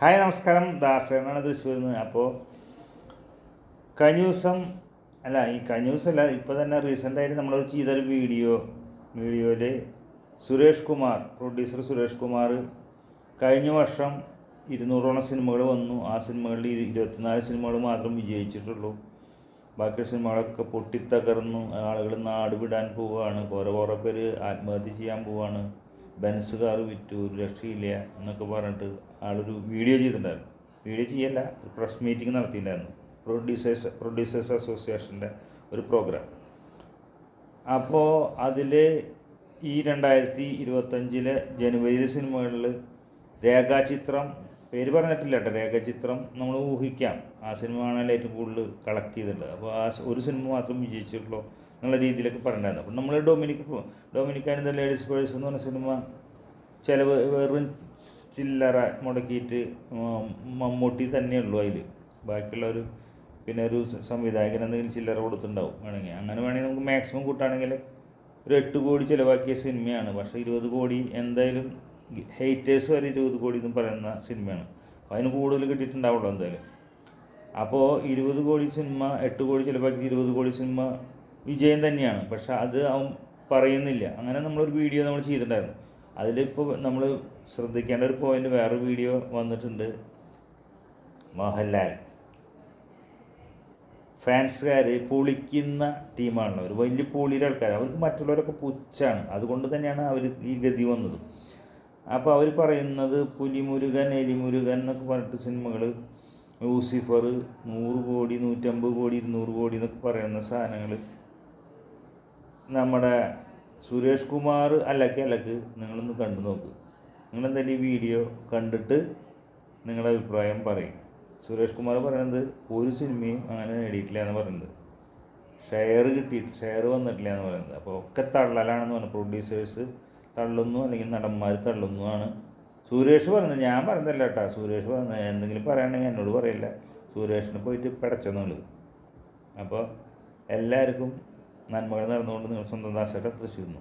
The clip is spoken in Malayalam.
ഹായ് നമസ്കാരം. ദാസനാണ് തൃശ്ശൂരിൽ നിന്ന് അപ്പോൾ കഴിഞ്ഞ ദിവസം അല്ല ഈ കഴിഞ്ഞ ദിവസമല്ല ഇപ്പോൾ തന്നെ റീസെന്റായിട്ട് നമ്മൾ ചെയ്തൊരു വീഡിയോ വീഡിയോയിൽ സുരേഷ് കുമാർ പ്രൊഡ്യൂസർ സുരേഷ് കുമാർ കഴിഞ്ഞ വർഷം ഇരുന്നൂറോളം സിനിമകൾ വന്നു. ആ സിനിമകളിൽ ഇരു- ഇരുപത്തിനാല് സിനിമകൾ മാത്രം വിജയിച്ചിട്ടുള്ളൂ. ബാക്കി സിനിമകളൊക്കെ പൊട്ടിത്തകർന്നു. ആളുകൾ നാട് വിടാൻ പോവുകയാണ് കുറേ കുറേ പേര് ആത്മഹത്യ ചെയ്യാൻ പോവുകയാണ് ബെൻസ് കാർ വിറ്റു ഒരു രക്ഷയില്ല എന്നൊക്കെ പറഞ്ഞിട്ട് ആളൊരു വീഡിയോ ചെയ്തിട്ടുണ്ടായിരുന്നു. വീഡിയോ ചെയ്യല്ല ഒരു പ്രസ് മീറ്റിംഗ് നടത്തിയിട്ടുണ്ടായിരുന്നു. പ്രൊഡ്യൂസേഴ്സ് പ്രൊഡ്യൂസേഴ്സ് അസോസിയേഷന്റെ ഒരു പ്രോഗ്രാം. അപ്പോൾ അതിൽ ഈ രണ്ടായിരത്തി ഇരുപത്തഞ്ചിലെ ജനുവരിയിലെ സിനിമകളിൽ രേഖാചിത്രം പേര് പറഞ്ഞിട്ടില്ല കേട്ടോ. രേഖാചിത്രം നമ്മൾ ഊഹിക്കാം. ആ സിനിമ ആണല്ലോ ഏറ്റവും കൂടുതൽ കളക്ട് ചെയ്തിട്ടുണ്ട് അപ്പോൾ ആ ഒരു സിനിമ മാത്രം വിജയിച്ചിട്ടുള്ളൂ എന്നുള്ള രീതിയിലൊക്കെ പറഞ്ഞിട്ടുണ്ടായിരുന്നു. അപ്പോൾ നമ്മൾ Dominic Dominic and the ladies purse എന്ന് പറഞ്ഞ സിനിമ ചിലവ് വെറും ചില്ലറ മുടക്കിയിട്ട് മമ്മൂട്ടി തന്നെയുള്ളൂ അതിൽ. ബാക്കിയുള്ളൊരു പിന്നെ ഒരു സംവിധായകൻ എന്തെങ്കിലും ചില്ലറ കൊടുത്തിട്ടുണ്ടാവും വേണമെങ്കിൽ. അങ്ങനെ വേണമെങ്കിൽ നമുക്ക് മാക്സിമം കൂട്ടുകയാണെങ്കിൽ ഒരു എട്ട് കോടി ചിലവാക്കിയ സിനിമയാണ് പക്ഷേ ഇരുപത് കോടി എന്തായാലും ഹെയ്റ്റേഴ്സ് വരെ ഇരുപത് കോടി എന്ന് പറയുന്ന സിനിമയാണ്. അപ്പോൾ അതിന് കൂടുതൽ കിട്ടിയിട്ടുണ്ടാവുള്ളൂ എന്തായാലും. അപ്പോൾ ഇരുപത് കോടി സിനിമ എട്ട് കോടി ചിലവാക്കി ഇരുപത് കോടി സിനിമ വിജയം തന്നെയാണ്. പക്ഷെ അത് അവൻ പറയുന്നില്ല. അങ്ങനെ നമ്മളൊരു വീഡിയോ നമ്മൾ ചെയ്തിട്ടുണ്ടായിരുന്നു. അതിലിപ്പോൾ നമ്മൾ ശ്രദ്ധിക്കേണ്ട ഒരു പോയിന്റ് വേറെ വീഡിയോ വന്നിട്ടുണ്ട്. മോഹൻലാൽ ഫാൻസുകാർ പൊളിക്കുന്ന ടീമാണല്ലോ. ഒരു വലിയ പൊളിയുടെ ആൾക്കാർ അവർക്ക് മറ്റുള്ളവരൊക്കെ പുച്ഛാണ്. അതുകൊണ്ട് തന്നെയാണ് അവർ ഈ ഗതി വന്നത്. അപ്പോൾ അവർ പറയുന്നത് പുലിമുരുകൻ എലിമുരുകൻ എന്നൊക്കെ പറഞ്ഞിട്ട് സിനിമകൾ ലൂസിഫർ നൂറ് കോടി നൂറ്റമ്പത് കോടി ഇരുന്നൂറ് കോടി എന്നൊക്കെ പറയുന്ന സാധനങ്ങൾ നമ്മുടെ സുരേഷ് കുമാർ അലക്ക് അലക്ക് നിങ്ങളൊന്ന് കണ്ടു നോക്ക്. നിങ്ങളെന്തായാലും ഈ വീഡിയോ കണ്ടിട്ട് നിങ്ങളുടെ അഭിപ്രായം പറയും. സുരേഷ് കുമാർ പറയുന്നത് ഒരു സിനിമയും അങ്ങനെ നേടിയിട്ടില്ല എന്ന് പറയുന്നത്. ഷെയർ കിട്ടി ഷെയർ വന്നിട്ടില്ല എന്ന് പറയുന്നത്. അപ്പോൾ ഒക്കെ തള്ളലാണെന്ന് പറഞ്ഞു പ്രൊഡ്യൂസേഴ്സ് തള്ളുന്നു അല്ലെങ്കിൽ നടന്മാർ തള്ളുന്നു ആണ്. സുരേഷ് പറഞ്ഞത്. ഞാൻ പറഞ്ഞതല്ല കേട്ടോ. സുരേഷ് പറയുന്നത് എന്തെങ്കിലും പറയുകയാണെങ്കിൽ എന്നോട് പറയില്ല. സുരേഷിന് പോയിട്ട് പിടച്ചെന്നുള്ളത് അപ്പോൾ എല്ലാവർക്കും നന്മകൾ നടന്നുകൊണ്ട് നിങ്ങൾ സ്വന്തം ദാസയുടെ തൃശ്ശൂർന്നു